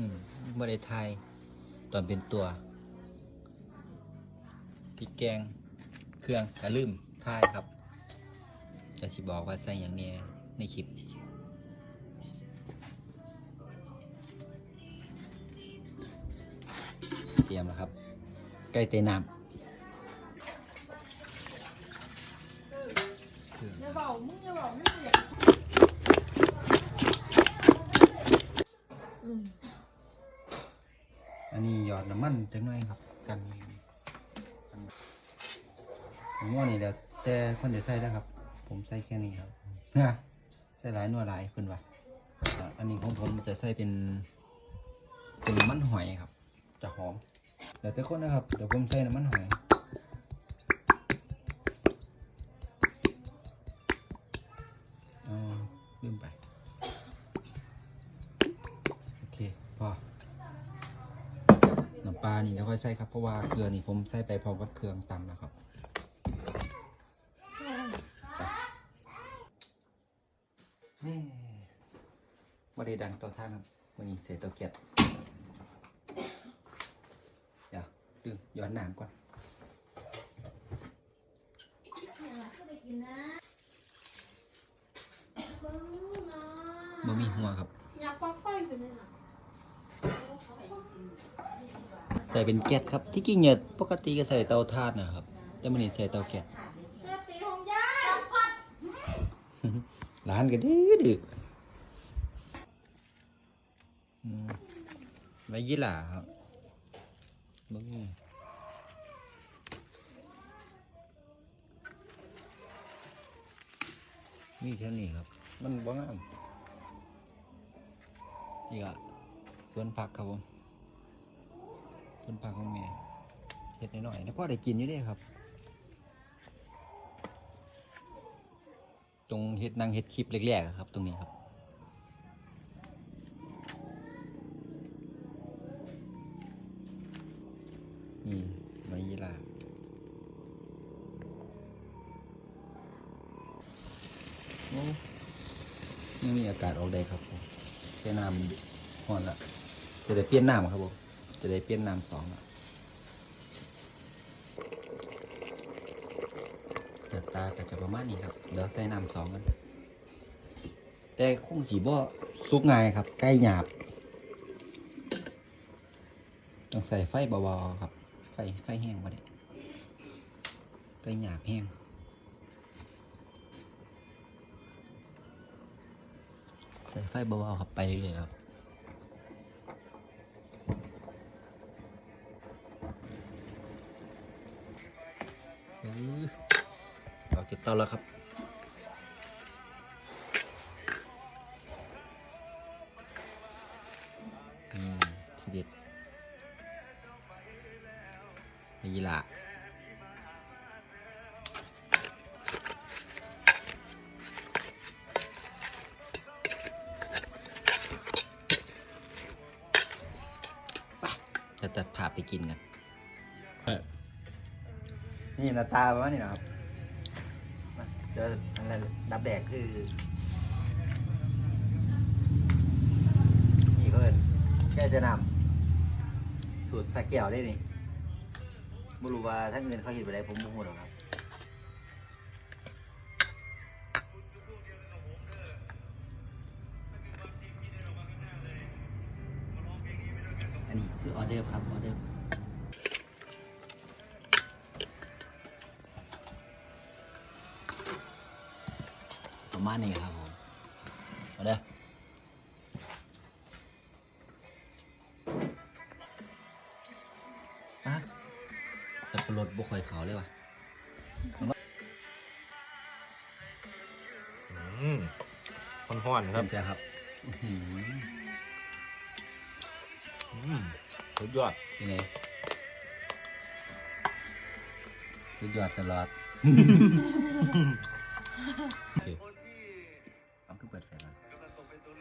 อืมบ่ไทยตอนเป็นตัวพริกแกงเครื่องกระลืมทายครับ จะสิบอกว่าใส่อย่างนี้ในคลิปเตรียมแล้วครับไก่เตน้ำ อันนี้หยอดน้ำมันจังหน่อยครับ กันผมว่านี่เดี๋ยวแต่คนจะใส่แล้วครับ ผมใส่แค่นี้ครับใส่หลายนัวหลายเพิ่นว่าอะอันนี้ของผมจะใส่เป็นเป็นน้ำมันหอยครับ จะหอมเดี๋ยวแต่คนนะครับเดี๋ยวผมใส่น้ำมันหอยอ๋อลืมไป โอเค พอ ลานี่แล้วค่อยใส่ครับเพราะว่าเกลือนี่ผมใส่ไปพร้อมกับเครื่องตำนะครับนี่บไดีดังต่อท่านครับวันนี้เสียเตาเกียบเดี๋ยวดึงย้อนน้ำก่อนบ่มีหัวครับ อยากฟักไฟอยู่เนี่ยนะ ใส่เป็นแก๊สครับ ที่จริงเนี่ยปกติก็ใส่เตาถ่านนะครับ แต่มันนี่ใส่เตาแก๊สร้านก็ดื้อดื้ออืมไว้ยี่หล่าครับมึงมีแค่นี้ครับ มันบ้งามนี่ก็ สวนผักครับผมสวนผักของแม่เห็ดหน่อยๆแล้วก็ได้กินอยู่ด้ครับ ตรงเฮ็ดนั่งเฮ็ดคลิปแรกๆครับ ตรงนี้ครับนี่ไม้ยีราฟโอ้ยังมีอากาศออกได้ครับผมแต่น้ำห่อนละ จะได้เปลี่ยนน้ำครับผมจะได้เปลี่ยนน้ำสองเกิดตาก็จะประมาณนี้ครับเดี๋ยวใส่น้ำสองกัน แต่คงสีบ่สุกง่ายครับ ใกล้หยาบ ต้องใส่ไฟเบาๆครับ ไฟไฟแห้งก็ได้ใกล้หยาบแห้งใส่ไฟเบาๆครับไปเรื่อยๆครับ เราเก็บเตาแล้วครับ อืม ทีเด็ดนี่ละไปจะตัดผ่าไปกินกัน นี่หน้าตาประมาณนี้นะครับเจออะไรดับแดกคือ นี่ก็เป็นแก้จะนำสูตรสะเกียวได้นี่ไม่รู้ว่าถ้าเงินเขาเห็นไปได้ผมโมโหหรอกครับอันนี้คือออเดอร์ครับออเดอร์ มาณนี้ครับผมเอาเด้ออะสับปะรดบุกไข่อยเขาเลยว่ะอืมห้อนๆครับเต็มใจครับอื้อหืออืมสุดยอดยังไงสุดยอดตลอดโอเค